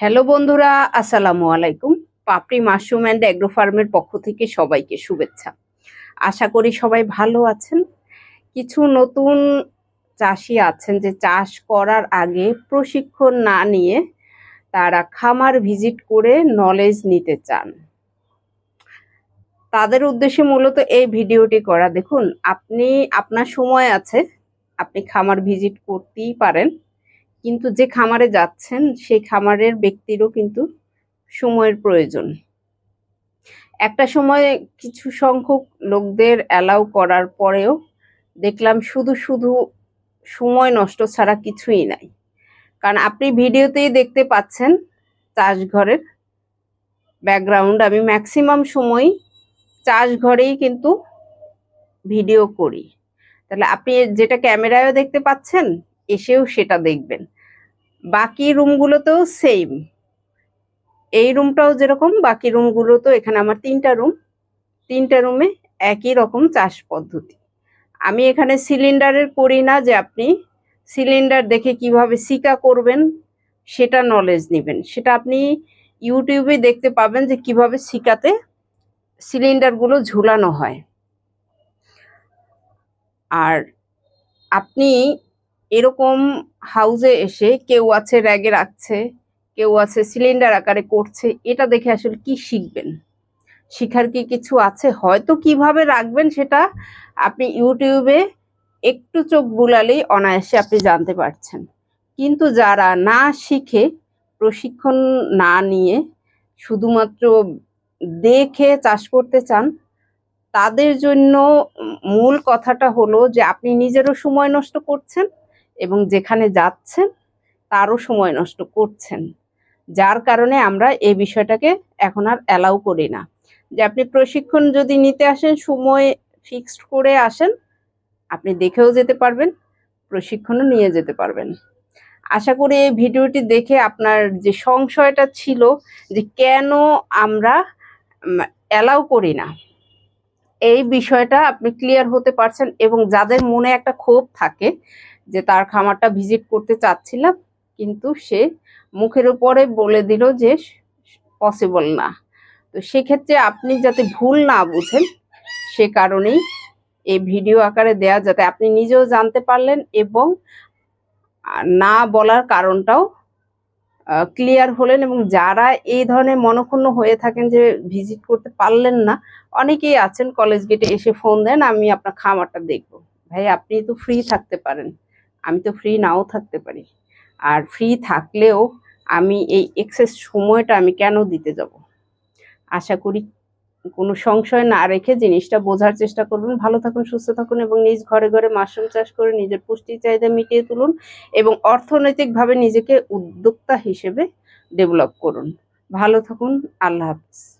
Hello বন্ধুরা, আসসালামু আলাইকুম। পাপড়ি মাশরুম অ্যান্ড অ্যাগ্রো ফার্মের পক্ষ থেকে সবাইকে শুভেচ্ছা। আশা করি সবাই ভালো আছেন। কিছু নতুন চাষি আছেন যে চাষ করার আগে প্রশিক্ষণ না নিয়ে তারা খামার ভিজিট করে নলেজ নিতে চান। তাদের উদ্দেশ্যে মূলত এই ভিডিওটি করা। দেখুন, আপনি, আপনার সময় আছে, আপনি খামার ভিজিট করতেই পারেন। কিন্তু যে খামারে যাচ্ছেন, সেই খামারের ব্যক্তিরও কিন্তু সময়ের প্রয়োজন। একটা সময় কিছু সংখ্যক লোকদের অ্যালাউ করার পরেও দেখলাম শুধু শুধু সময় নষ্ট ছাড়া কিছুই নাই। কারণ আপনি ভিডিওতেই দেখতে পাচ্ছেন চাষঘরের ব্যাকগ্রাউন্ড আমি ম্যাক্সিমাম সময় চাষঘরেই কিন্তু ভিডিও করি। তাহলে আপনি যেটা ক্যামেরায়ও দেখতে পাচ্ছেন এসেও সেটা দেখবেন। বাকি রুমগুলোতেও সেম এই রুমটাও যেরকম, বাকি রুমগুলোতেও এখানে আমার তিনটা রুম। তিনটা রুমে একই রকম চাষ পদ্ধতি। আমি এখানে সিলিন্ডারের করি না যে আপনি সিলিন্ডার দেখে কীভাবে সিকা করবেন, সেটা নলেজ নেবেন। সেটা আপনি ইউটিউবে দেখতে পাবেন যে কীভাবে সিকাতে সিলিন্ডারগুলো ঝুলানো হয়। আর আপনি এরকম হাউজে এসে কেউ আছে র্যাগে রাখছে, কেউ আছে সিলিন্ডার আকারে করছে, এটা দেখে আসলে কি শিখবেন? শিখার কি কিছু আছে? হয়তো কীভাবে রাখবেন সেটা আপনি ইউটিউবে একটু চোখ বুলালেই অনায়াসে আপনি জানতে পারছেন। কিন্তু যারা না শিখে, প্রশিক্ষণ না নিয়ে শুধুমাত্র দেখে চাষ করতে চান, তাদের জন্য মূল কথাটা হলো যে আপনি নিজেরও সময় নষ্ট করছেন এবং যেখানে যাচ্ছেন, তারও সময় নষ্ট করছেন। যার কারণে আমরা এই বিষয়টাকে এখন আর অ্যালাউ করি না। যে আপনি প্রশিক্ষণ যদি নিতে আসেন, সময় ফিক্সড করে আসেন, আপনি দেখেও যেতে পারবেন, প্রশিক্ষণও নিয়ে যেতে পারবেন। আশা করি এই ভিডিওটি দেখে আপনার যে সংশয়টা ছিল, যে কেন আমরা অ্যালাউ করি না, এই বিষয়টা আপনি ক্লিয়ার হতে পারছেন এবং যাদের মনে একটা ক্ষোভ থাকে যে তার খামারটা ভিজিট করতে চাচ্ছিলাম, কিন্তু সে মুখের উপরে বলে দিল যে পসিবল না। তো সেক্ষেত্রে আপনি যাতে ভুল না বুঝেন, সে কারণেই এই ভিডিও আকারে দেয়া যাতে আপনি নিজেও জানতে পারলেন এবং না বলার কারণটাও ক্লিয়ার হলেন এবং যারা এই ধরনের মনক্ষুণ্ণ হয়ে থাকেন যে ভিজিট করতে পারলেন না, অনেকেই আছেন কলেজ গেটে এসে ফোন দেন, আমি আপনার খামারটা দেখব। ভাই, আপনি তো ফ্রি থাকতে পারেন। আমি তো ফ্রি নাও থাকতে পারি। আর ফ্রি থাকলেও আমি এই এক্সেস সময়টা আমি কেন দিতে যাব? আশা করি কোনো সংশয় না রেখে জিনিসটা বোঝার চেষ্টা করবেন। ভালো থাকুন, সুস্থ থাকুন এবং নিজ ঘরে ঘরে মাশরুম চাষ করে নিজের পুষ্টি চাহিদা মিটিয়ে তুলুন এবং অর্থনৈতিকভাবে নিজেকে উদ্যোক্তা হিসেবে ডেভেলপ করুন। ভালো থাকুন, আল্লাহ হাফিজ।